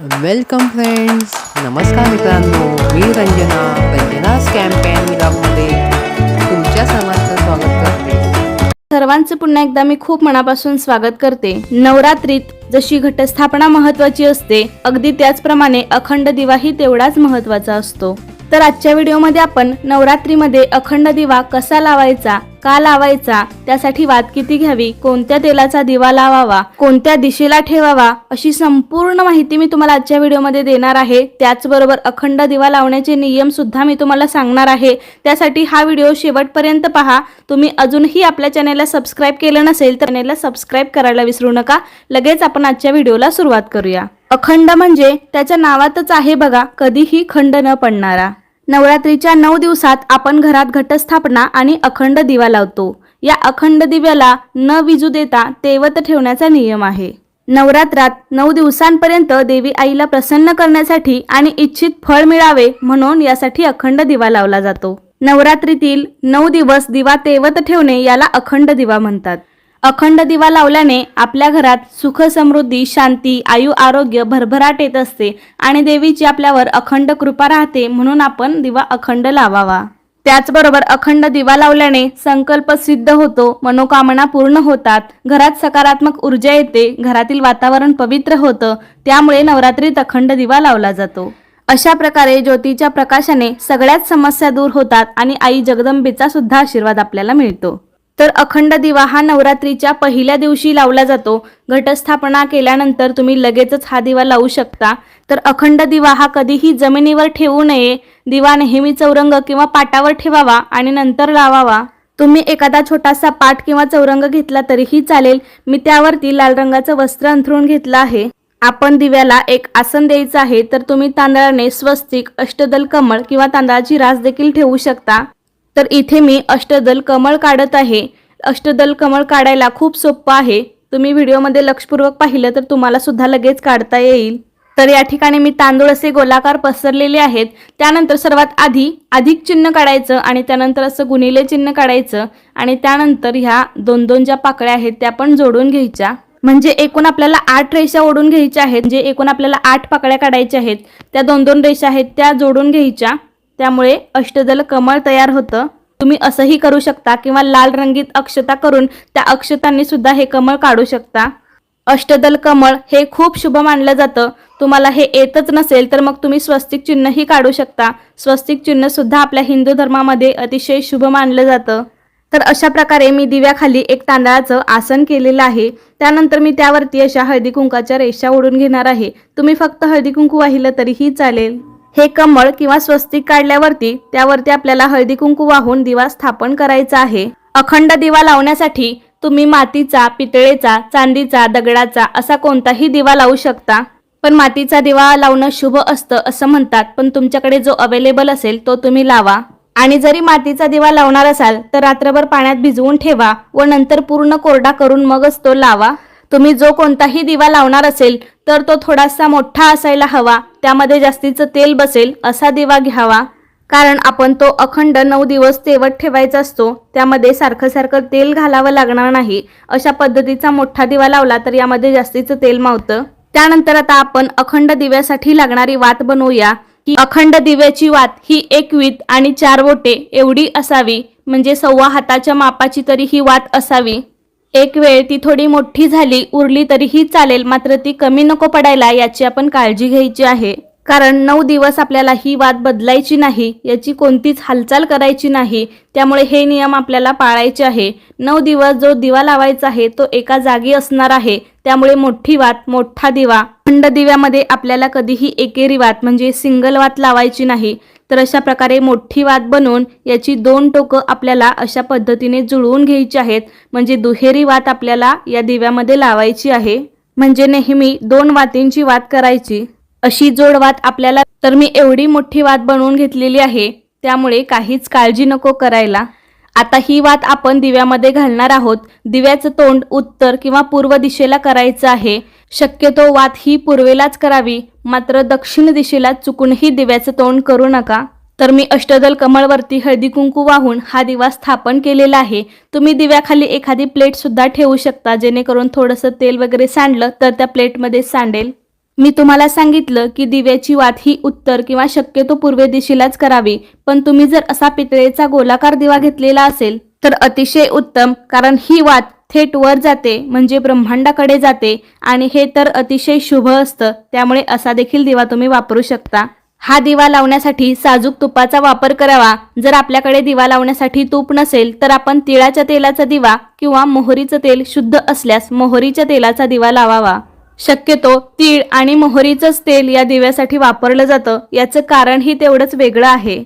Welcome friends नमस्कार मित्रांनो मी Ranjana. रंजनास campaign मिलामध्ये तुमच्या सर्वांचं स्वागत करते. सर्वांचं पुन्हा एकदा मी खूप मनापासून स्वागत करते. नवरात्रीत जशी घटस्थापना महत्वाची असते अगदी त्याचप्रमाणे अखंड दिवाही तेवढाच महत्त्वाचा असतो. तर आजच्या व्हिडिओमध्ये आपण नवरात्रीमध्ये अखंड दिवा कसा लावायचा का लावायचा? त्यासाठी वात किती घ्यावी? कोणत्या तेलाचा दिवा लावावा? कोणत्या दिशेला ठेवावा? अशी संपूर्ण माहिती मी तुम्हाला आजच्या व्हिडिओमध्ये देणार आहे. त्याचबरोबर अखंड दिवा लावण्याचे नियम सुद्धा मी तुम्हाला सांगणार आहे. त्यासाठी हा व्हिडिओ शेवटपर्यंत पहा. तुम्ही अजूनही आपल्या चॅनेलला सबस्क्राईब केलं नसेल तर चॅनेलला सबस्क्राईब करायला विसरू नका. लगेच आपण आजच्या व्हिडिओला सुरुवात करूया. अखंड म्हणजे त्याच्या नावातच आहे बघा कधीही खंड न पडणारा. नवरात्रीच्या नऊ दिवसात आपण घरात घटस्थापना आणि अखंड दिवा लावतो. या अखंड दिव्याला न विजू देता तेवत ठेवण्याचा नियम आहे. नवरात्रात नऊ दिवसांपर्यंत देवी आईला प्रसन्न करण्यासाठी आणि इच्छित फळ मिळावे म्हणून यासाठी अखंड दिवा लावला जातो. नवरात्रीतील नऊ दिवस दिवा तेवत ठेवणे याला अखंड दिवा म्हणतात. अखंड दिवा लावल्याने आपल्या घरात सुख समृद्धी शांती आयु आरोग्य भरभराट येत असते आणि देवीची आपल्यावर अखंड कृपा राहते म्हणून आपण दिवा अखंड लावावा. त्याचबरोबर अखंड दिवा लावल्याने संकल्प सिद्ध होतो मनोकामना पूर्ण होतात घरात सकारात्मक ऊर्जा येते घरातील वातावरण पवित्र होतं त्यामुळे नवरात्रीत अखंड दिवा लावला जातो. अशा प्रकारे ज्योतीच्या प्रकाशाने सगळ्याच समस्या दूर होतात आणि आई जगदंबेचा सुद्धा आशीर्वाद आपल्याला मिळतो. तर अखंड दिवा हा नवरात्रीच्या पहिल्या दिवशी लावला जातो. घटस्थापना केल्यानंतर तुम्ही लगेचच हा दिवा लावू शकता. तर अखंड दिवा हा कधीही जमिनीवर ठेवू नये. दिवा नेहमी चौरंग किंवा पाटावर ठेवावा आणि नंतर लावावा. तुम्ही एखादा छोटासा पाट किंवा चौरंग घेतला तरीही चालेल. मी त्यावरती लाल रंगाचं वस्त्र अंथरून घेतलं आहे. आपण दिव्याला एक आसन द्यायचं आहे तर तुम्ही तांदळाने स्वस्तिक अष्टदल कमळ किंवा तांदळाची रास देखील ठेवू शकता. तर इथे मी अष्टदल कमळ काढत आहे. अष्टदल कमळ काढायला खूप सोपं आहे. तुम्ही व्हिडिओमध्ये लक्षपूर्वक पाहिलं तर तुम्हाला सुद्धा लगेच काढता येईल. तर या ठिकाणी मी तांदूळ असे गोलाकार पसरलेले आहेत. त्यानंतर सर्वात आधी अधिक चिन्ह काढायचं आणि त्यानंतर असं गुणिले चिन्ह काढायचं आणि त्यानंतर ह्या दोन दोन ज्या पाकळ्या आहेत त्या पण जोडून घ्यायच्या. म्हणजे एकूण आपल्याला आठ रेषा ओढून घ्यायच्या आहेत. म्हणजे एकूण आपल्याला आठ पाकळ्या काढायच्या आहेत. त्या दोन दोन रेषा आहेत त्या जोडून घ्यायच्या. त्यामुळे अष्टदल कमळ तयार होतं. तुम्ही असंही करू शकता किंवा लाल रंगीत अक्षता करून त्या अक्षतांनी सुद्धा हे कमळ काढू शकता. अष्टदल कमळ हे खूप शुभ मानलं जातं. तुम्हाला हे येतच नसेल तर मग तुम्ही स्वस्तिक चिन्हही काढू शकता. स्वस्तिक चिन्ह सुद्धा आपल्या हिंदू धर्मामध्ये अतिशय शुभ मानलं जातं. तर अशा प्रकारे मी दिव्याखाली एक तांदळाचं आसन केलेलं आहे. त्यानंतर मी त्यावरती अशा हळदी कुंकाच्या रेषा ओढून घेणार आहे. तुम्ही फक्त हळदी कुंकू वाहिलं तरीही चालेल. हे कमळ किंवा स्वस्तिक काढल्यावरती त्यावरती आपल्याला हळदी कुंकू वाहून दिवा स्थापन करायचा आहे. अखंड दिवा लावण्यासाठी तुम्ही मातीचा पितळेचा चांदीचा दगडाचा असा कोणताही दिवा लावू शकता. पण मातीचा दिवा लावणं शुभ असतं असं म्हणतात पण तुमच्याकडे जो अवेलेबल असेल तो तुम्ही लावा. आणि जरी मातीचा दिवा लावणार असाल तर रात्रभर पाण्यात भिजवून ठेवा व नंतर पूर्ण कोरडा करून मगच तो लावा. तुम्ही जो कोणताही दिवा लावणार असेल तर तो थोडासा मोठा असायला हवा त्यामध्ये जास्तीचं तेल बसेल असा दिवा घ्यावा. कारण आपण तो अखंड नऊ दिवस तेवत ठेवायचा असतो त्यामध्ये सारखं सारखं तेल घालावं लागणार नाही. अशा पद्धतीचा मोठा दिवा लावला तर यामध्ये जास्तीचं तेल मावतं. त्यानंतर आता आपण अखंड दिव्यासाठी लागणारी वात बनवूया. की अखंड दिव्याची वात ही एक वीत आणि चार बोटे एवढी असावी. म्हणजे सव्वा हाताच्या मापाची तरी ही वात असावी. एक वेळ ती थोडी मोठी झाली उरली तरीही चालेल मात्र ती कमी नको पडायला याची आपण काळजी घ्यायची आहे. कारण नऊ दिवस आपल्याला ही वाद बदलायची नाही याची कोणतीच हालचाल करायची नाही त्यामुळे हे नियम आपल्याला पाळायचे आहे. नऊ दिवस जो दिवा लावायचा आहे तो एका जागी असणार आहे. त्यामुळे मोठी वात मोठा दिवा. खंड दिव्यामध्ये आपल्याला कधीही एकेरी वात म्हणजे सिंगल वात लावायची नाही. तर अशा प्रकारे मोठी वात बनवून याची दोन टोकं आपल्याला अशा पद्धतीने जुळवून घ्यायची आहेत. म्हणजे दुहेरी वात आपल्याला या दिव्यामध्ये लावायची आहे. म्हणजे नेहमी दोन वातींची वात करायची. अशी जोड वात आपल्याला तर मी एवढी मोठी वात बनवून घेतलेली आहे त्यामुळे काहीच काळजी नको करायला. आता ही वात आपण दिव्यामध्ये घालणार आहोत. दिव्याचं तोंड उत्तर किंवा पूर्व दिशेला करायचं आहे. शक्यतो वात ही पूर्वेलाच करावी मात्र दक्षिण दिशेला चुकूनही दिव्याचं तोंड करू नका. तर मी अष्टदल कमळवरती हळदी कुंकू वाहून हा दिवा स्थापन केलेला आहे. तुम्ही दिव्याखाली एखादी प्लेट सुद्धा ठेवू शकता जेणेकरून थोडंसं तेल वगैरे सांडलं तर त्या प्लेटमध्ये सांडेल. मी तुम्हाला सांगितलं की दिव्याची वात ही उत्तर किंवा शक्यतो पूर्वे दिशेलाच करावी पण तुम्ही जर असा पितळेचा गोलाकार दिवा घेतलेला असेल तर अतिशय उत्तम कारण ही वात थेट वर जाते म्हणजे ब्रह्मांडाकडे जाते आणि हे तर अतिशय शुभ असतं त्यामुळे असा देखील दिवा तुम्ही वापरू शकता. हा दिवा लावण्यासाठी साजूक तुपाचा वापर करावा. जर आपल्याकडे दिवा लावण्यासाठी तूप नसेल तर आपण तिळाच्या तेलाचा दिवा किंवा मोहरीचं तेल शुद्ध असल्यास मोहरीच्या तेलाचा दिवा लावावा. शक्यतो तीळ आणि मोहरीचंच तेल या दिव्यासाठी वापरलं जातं याचं कारणही तेवढंच वेगळं आहे.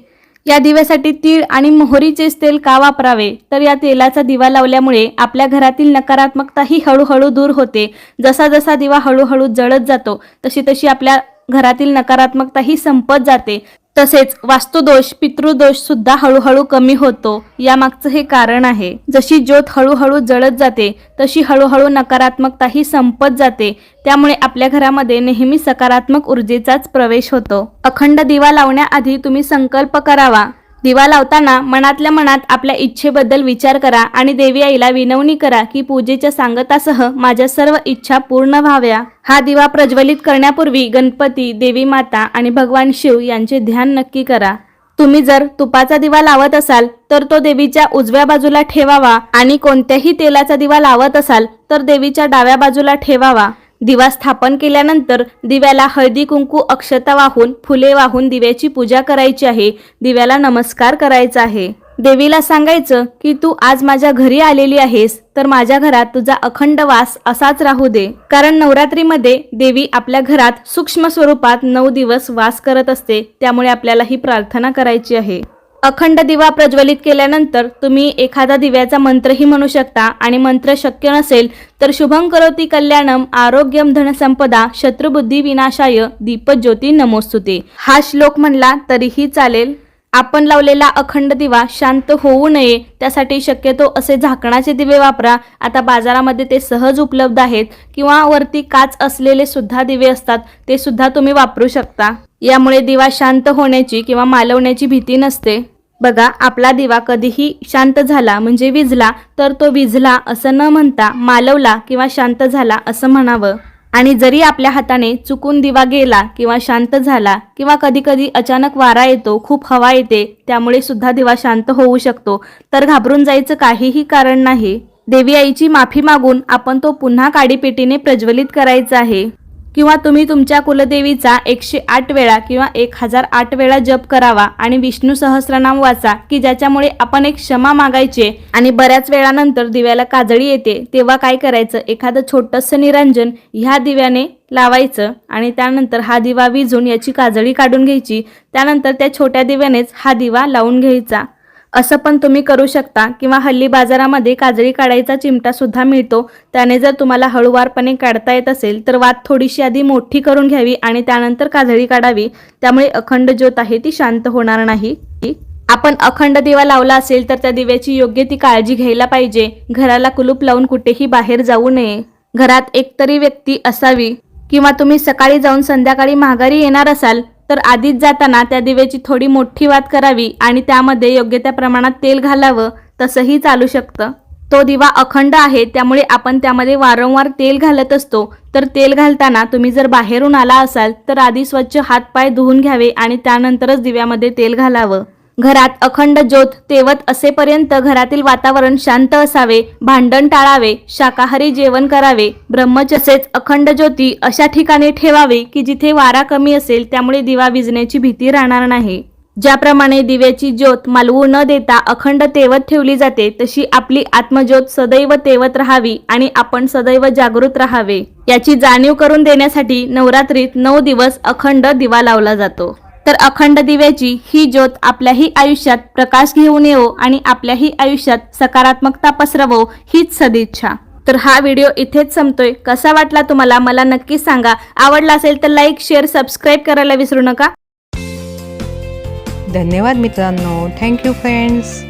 या दिव्यासाठी तीळ आणि मोहरीचेच तेल का वापरावे? तर या तेलाचा दिवा लावल्यामुळे आपल्या घरातील नकारात्मकता ही हळूहळू दूर होते. जसा जसा दिवा हळूहळू जळत जातो तशी तशी आपल्या घरातील नकारात्मकता ही संपत जाते. तसेच वास्तुदोष पितृदोष सुद्धा हळूहळू कमी होतो. यामागचं हे कारण आहे. जशी ज्योत हळूहळू जळत जाते तशी हळूहळू नकारात्मकता ही संपत जाते. त्यामुळे आपल्या घरामध्ये नेहमी सकारात्मक ऊर्जेचाच प्रवेश होतो. अखंड दिवा लावण्याआधी तुम्ही संकल्प करावा. दिवा लावताना मनातल्या मनात आपल्या इच्छेबद्दल विचार करा आणि देवी आईला विनवणी करा की पूजेच्या सांगतासह माझ्या सर्व इच्छा पूर्ण व्हाव्या. हा दिवा प्रज्वलित करण्यापूर्वी गणपती देवी माता आणि भगवान शिव यांचे ध्यान नक्की करा. तुम्ही जर तुपाचा दिवा लावत असाल तर तो देवीच्या उजव्या बाजूला ठेवावा आणि कोणत्याही तेलाचा दिवा लावत असाल तर देवीच्या डाव्या बाजूला ठेवावा. दिवा स्थापन केल्यानंतर दिव्याला हळदी कुंकू अक्षता वाहून फुले वाहून दिव्याची पूजा करायची आहे. दिव्याला नमस्कार करायचा आहे. देवीला सांगायचं की तू आज माझ्या घरी आलेली आहेस तर माझ्या घरात तुझा अखंड वास असाच राहू दे. कारण नवरात्रीमध्ये देवी आपल्या घरात सूक्ष्म स्वरूपात नऊ दिवस वास करत असते त्यामुळे आपल्याला ही प्रार्थना करायची आहे. अखंड दिवा प्रज्वलित केल्यानंतर तुम्ही एखादा दिव्याचा मंत्रही म्हणू शकता आणि मंत्र शक्य नसेल तर शुभं करोती कल्याणम आरोग्यम धनसंपदा शत्रुबुद्धी विनाशाय दीपज्योती नमोस्तुते. हा श्लोक म्हणला तरीही चालेल. आपण लावलेला अखंड दिवा शांत होऊ नये त्यासाठी शक्यतो असे झाकणाचे दिवे वापरा. आता बाजारामध्ये ते सहज उपलब्ध आहेत किंवा वरती काच असलेले सुद्धा दिवे असतात ते सुद्धा तुम्ही वापरू शकता. यामुळे दिवा शांत होण्याची किंवा मालवण्याची भीती नसते. बघा आपला दिवा कधीही शांत झाला म्हणजे विजला तर तो विजला असं न म्हणता मालवला किंवा शांत झाला असं म्हणावं. आणि जरी आपल्या हाताने चुकून दिवा गेला किंवा शांत झाला किंवा कधीकधी अचानक वारा येतो खूप हवा येते त्यामुळे सुद्धा दिवा शांत होऊ शकतो. तर घाबरून जायचं काहीही कारण नाही. देवी आईची माफी मागून आपण तो पुन्हा काडीपेटीने प्रज्वलित करायचा आहे. किंवा तुम्ही तुमच्या कुलदेवीचा एकशे आठ वेळा किंवा एक हजार आठ वेळा जप करावा आणि विष्णू सहस्रनाम वाचा की ज्याच्यामुळे आपण एक क्षमा मागायचे आणि बऱ्याच वेळानंतर दिव्याला काजळी येते तेव्हा काय करायचं? एखादं छोटंसं निरंजन ह्या दिव्याने लावायचं आणि त्यानंतर हा दिवा विझून याची काजळी काढून घ्यायची. त्यानंतर त्या छोट्या दिव्यानेच हा दिवा लावून घ्यायचा. असं पण तुम्ही करू शकता. किंवा हल्ली बाजारामध्ये काजळी काढायचा चिमटा सुद्धा मिळतो. त्याने जर तुम्हाला हळूवारपणे काढता येत असेल तर वात थोडीशी आधी मोठी करून घ्यावी आणि त्यानंतर काजळी काढावी. त्यामुळे अखंड ज्योत आहे ती शांत होणार नाही. आपण अखंड दिवा लावला असेल तर त्या दिव्याची योग्य ती काळजी घ्यायला पाहिजे. घराला कुलूप लावून कुठेही बाहेर जाऊ नये. घरात एकतरी व्यक्ती असावी. किंवा तुम्ही सकाळी जाऊन संध्याकाळी माघारी येणार असाल तर आधीच जाताना त्या दिव्याची थोडी मोठी वात करावी आणि त्यामध्ये योग्य त्या प्रमाणात तेल घालावं तसंही चालू शकतं. तो दिवा अखंड आहे त्यामुळे आपण त्यामध्ये वारंवार तेल घालत असतो. तर तेल घालताना तुम्ही जर बाहेरून आला असाल तर आधी स्वच्छ हातपाय धुवून घ्यावे आणि त्यानंतरच दिव्यामध्ये तेल घालावं. घरात अखंड ज्योत तेवत असेपर्यंत घरातील वातावरण शांत असावे भांडण टाळावे शाकाहारी जेवण करावे ब्रह्मचसेच अखंड ज्योती अशा ठिकाणी ठेवावे की जिथे वारा कमी असेल त्यामुळे दिवा विजण्याची भीती राहणार नाही. ज्याप्रमाणे दिव्याची ज्योत मालवू न देता अखंड तेवत ठेवली जाते तशी आपली आत्मज्योत सदैव तेवत राहावी आणि आपण सदैव जागृत राहावे. याची जाणीव करून देण्यासाठी नवरात्रीत नऊ दिवस अखंड दिवा लावला जातो. तर अखंड दिव्याची ही ज्योत आपल्याही आयुष्यात प्रकाश घेऊन येवो आणि आपल्याही आयुष्यात सकारात्मकता पसरवो हीच सदिच्छा. तर हा व्हिडिओ इथेच संपतोय. कसा वाटला तुम्हाला मला नक्की सांगा. आवडला असेल तर लाईक शेअर सबस्क्राईब करायला विसरू नका. धन्यवाद मित्रांनो. Thank you friends